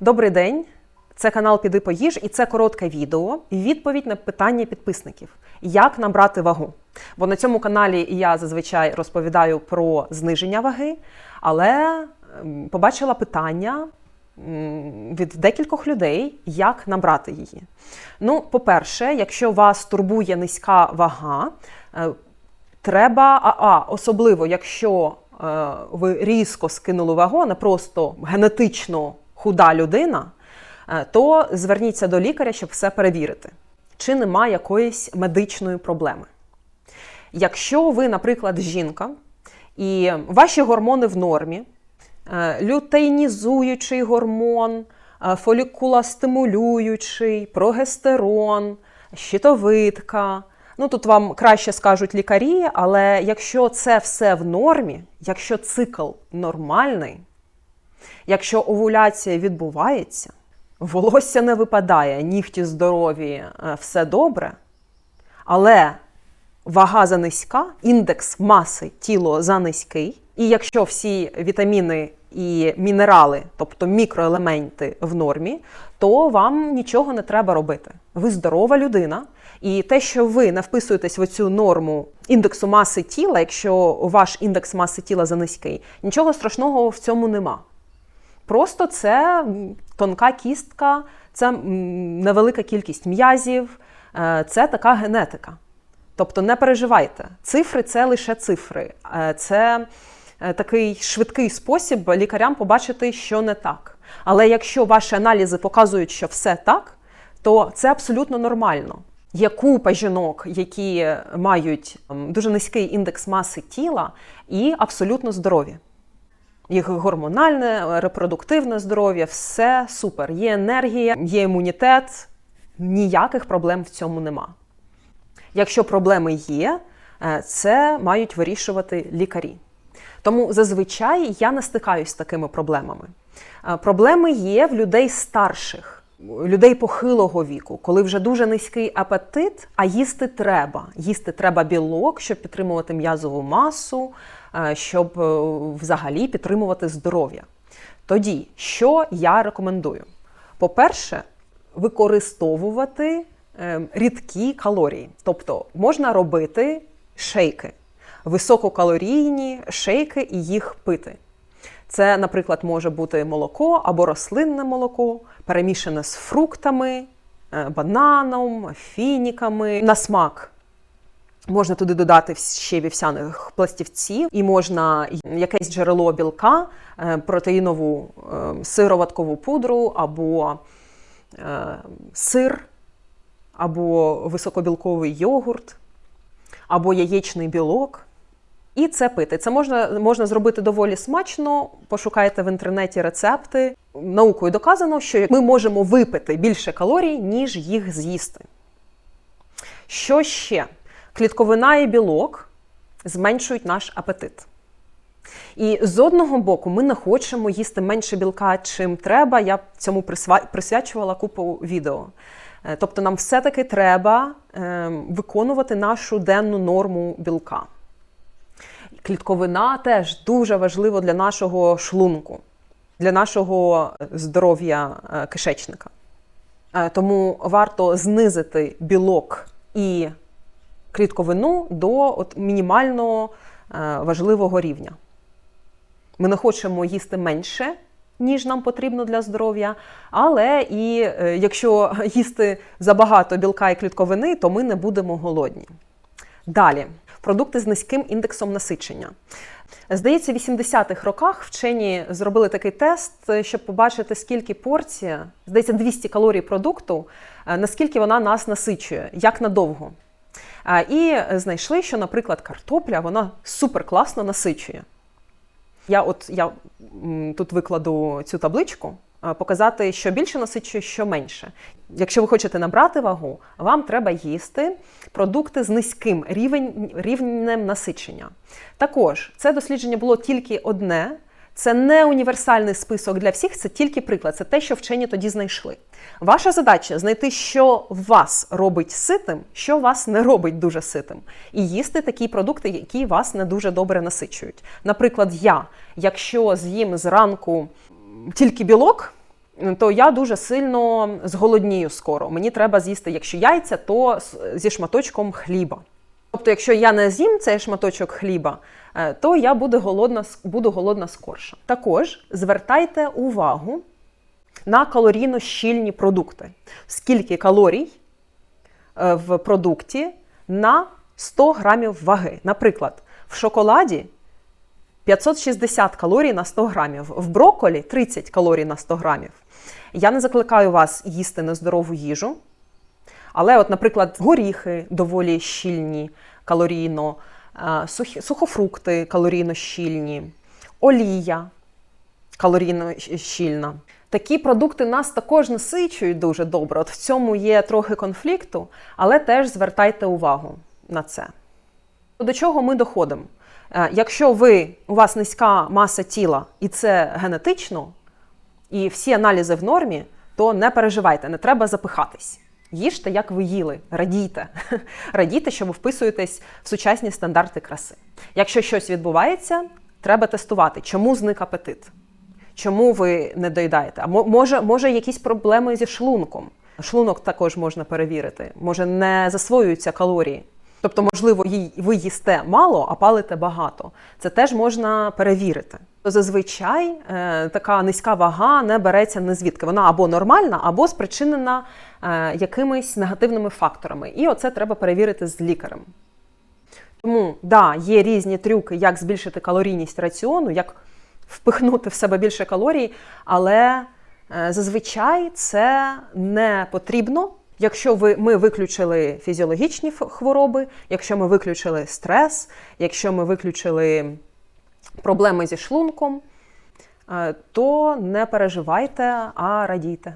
Добрий день. Це канал Піди поїж, і це коротке відео. Відповідь на питання підписників: як набрати вагу. Бо на цьому каналі я зазвичай розповідаю про зниження ваги, але ем, побачила питання від декількох людей, як набрати її. Ну, по-перше, якщо вас турбує низька вага, е, треба, а, а особливо якщо е, ви різко скинули вагу, а не просто генетично худа людина, е, то зверніться до лікаря, щоб все перевірити, чи нема якоїсь медичної проблеми. Якщо ви, наприклад, жінка, і ваші гормони в нормі, е, лютеїнізуючий гормон, е, фолікулостимулюючий, прогестерон, щитовидка. Ну тут вам краще скажуть лікарі, але якщо це все в нормі, якщо цикл нормальний, якщо овуляція відбувається, волосся не випадає, нігті здорові, е, все добре, але вага занизька, індекс маси тіло занизький, і якщо всі вітаміни і мінерали, тобто мікроелементи в нормі, то вам нічого не треба робити. Ви здорова людина, і те, що ви не вписуєтесь в цю норму індексу маси тіла, якщо ваш індекс маси тіла занизький, нічого страшного в цьому нема. Просто це тонка кістка, це невелика кількість м'язів, е, це така генетика. Тобто не переживайте. Цифри це лише цифри. Е, Це е, такий швидкий спосіб лікарям побачити, що не так. Але якщо ваші аналізи показують, що все так, то це абсолютно нормально. Є купа жінок, які мають дуже низький індекс маси тіла і абсолютно здорові. Їх гормональне, репродуктивне здоров'я, все супер. Є енергія, є імунітет, ніяких проблем в цьому нема. Якщо проблеми є, е, це мають вирішувати лікарі. Тому зазвичай я не стикаюсь з такими проблемами. Е, Проблеми є в людей старших, людей похилого віку, коли вже дуже низький апетит, а їсти треба. Їсти треба білок, щоб підтримувати м'язову масу, щоб е, взагалі підтримувати здоров'я. Тоді, що я рекомендую? По-перше, використовувати е, рідкі калорії. Тобто можна робити шейки, висококалорійні шейки і їх пити. Це, наприклад, може бути молоко або рослинне молоко, перемішане з фруктами, е, бананом, фініками на смак. Можна туди додати ще вівсяних пластівців, і можна якесь джерело білка, е, протеїнову е, сироваткову пудру або е, сир, або високобілковий йогурт, або яєчний білок. І це пити. Це можна, можна зробити доволі смачно. Пошукайте в інтернеті рецепти. Наукою доказано, що ми можемо випити більше калорій, ніж їх з'їсти. Що ще? Клітковина і білок зменшують наш апетит. І з одного боку, ми не хочемо їсти менше білка, чим треба. Я цьому присвячувала купу відео. Е, Тобто, нам все-таки треба е, виконувати нашу денну норму білка. Клітковина теж дуже важливо для нашого шлунку, для нашого здоров'я е, кишечника. Е, Тому варто знизити білок і клітковину до от мінімально е, важливого рівня. Ми не хочемо їсти менше, ніж нам потрібно для здоров'я, але і е, якщо їсти забагато білка і клітковини, то ми не будемо голодні. Далі, продукти з низьким індексом насичення. Здається, в 80-х роках вчені зробили такий тест, е, щоб побачити, скільки порція, здається, 200 калорій продукту, наскільки вона нас насичує, як надовго. І знайшли, що, наприклад, картопля вона супер класно насичує. Я от я тут викладу цю табличку, показати, що більше насичує, що менше. Якщо ви хочете набрати вагу, вам треба їсти продукти з низьким рівень, рівнем насичення. Також це дослідження було тільки одне. Це не універсальний список для всіх, це тільки приклад, це те, що вчені тоді знайшли. Ваша задача знайти, що вас робить ситим, що вас не робить дуже ситим, і їсти такі продукти, які вас не дуже добре насичують. Наприклад, я, якщо з'їм зранку тільки білок, то я дуже сильно зголоднію скоро. Мені треба з'їсти, якщо яйця, то зі шматочком хліба. Тобто, якщо я не з'їм цей шматочок хліба, е, то я буду голодна, буду голодна скорше. Також звертайте увагу на калорійно щільні продукти. Скільки калорій е, в продукті на 100 грамів ваги. Наприклад, в шоколаді 560 калорій на 100 грамів, в брокколі 30 калорій на 100 грамів. Я не закликаю вас їсти нездорову їжу, але, от, наприклад, горіхи доволі щільні калорійно, е, сухофрукти калорійно щільні, олія калорійно щільна. Такі продукти нас також насичують дуже добре. От в цьому є трохи конфлікту, але теж звертайте увагу на це. До чого ми доходимо? Е, Якщо ви, у вас низька маса тіла і це генетично, і всі аналізи в нормі, то не переживайте, не треба запихатись. Їжте, як ви їли, радійте. Радійте, що ви вписуєтесь в сучасні стандарти краси. Якщо щось відбувається, треба тестувати, чому зник апетит. Чому ви не доїдаєте? А може, може якісь проблеми зі шлунком. Шлунок також можна перевірити. Може, не засвоюються калорії. Тобто, можливо, ви їсте мало, а палите багато. Це теж можна перевірити. Зазвичай е, така низька вага не береться не звідки. Вона або нормальна, або спричинена е, якимись негативними факторами. І оце треба перевірити з лікарем. Тому да, є різні трюки, як збільшити калорійність раціону, як впихнути в себе більше калорій, але е, зазвичай це не потрібно. Якщо ви, ми виключили фізіологічні хвороби, якщо ми виключили стрес, якщо ми виключили проблеми зі шлунком, е, то не переживайте, а радійте.